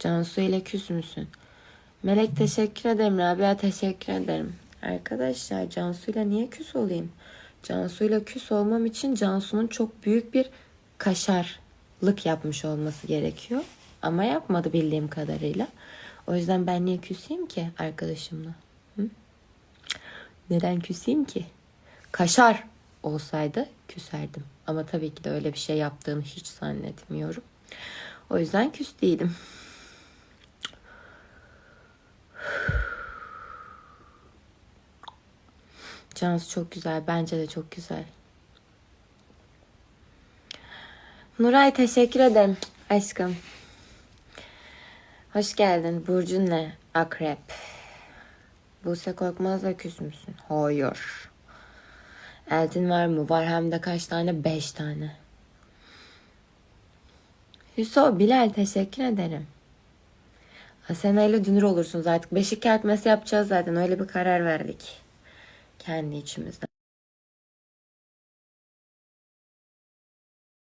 Cansu ile küs müsün? Melek teşekkür ederim. Rabia teşekkür ederim. Arkadaşlar Cansu ile niye küs olayım? Cansu ile küs olmam için Cansu'nun çok büyük bir kaşarlık yapmış olması gerekiyor. Ama yapmadı bildiğim kadarıyla. O yüzden ben niye küseyim ki arkadaşımla? Hı? Neden küseyim ki? Kaşar olsaydı küserdim. Ama tabii ki de öyle bir şey yaptığını hiç zannetmiyorum. O yüzden küs değilim. Cansu çok güzel. Bence de çok güzel. Nuray teşekkür ederim aşkım. Hoş geldin. Burcun ne? Akrep. Buse Korkmaz'la küs müsün? Hayır. Eltin var mı? Var hem de kaç tane? Beş tane. Hüso, Bilal teşekkür ederim. Asena ile dünür olursunuz artık. Beşik kertmesi yapacağız zaten. Öyle bir karar verdik. Kendi içimizde.